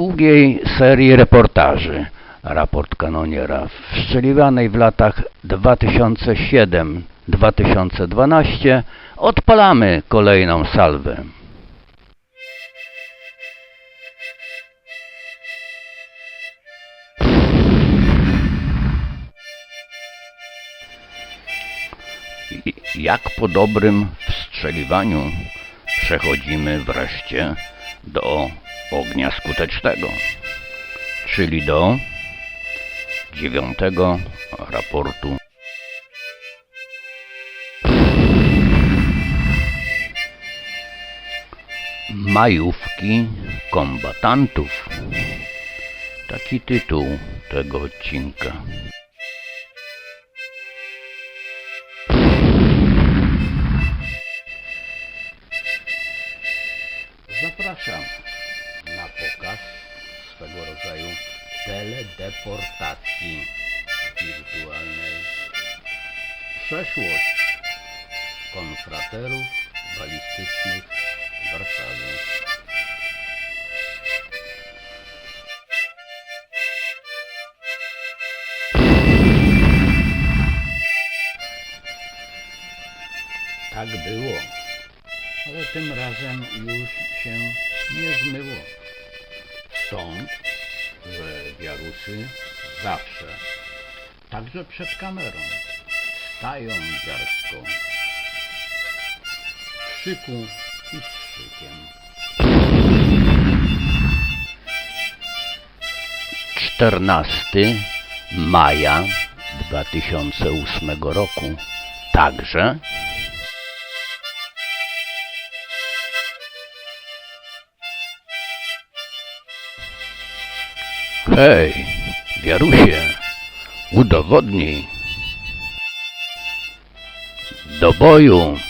drugiej serii reportaży Raport Kanoniera wstrzeliwanej w latach 2007-2012 odpalamy kolejną salwę. Jak po dobrym wstrzeliwaniu przechodzimy wreszcie do ognia skutecznego, czyli do dziewiątego raportu. Majówki kombatantów. Taki tytuł tego odcinka. Zapraszam teledeportacji wirtualnej. Przeszłość konfraterów balistycznych w Warszawie. Tak było ale tym razem już się nie zmyło. Stąd, że wiarusy zawsze, także przed kamerą, stają garstką. W szyku i z szykiem. 14 maja 2008 roku także Hej, Wiarusie, udowodnij. Do boju!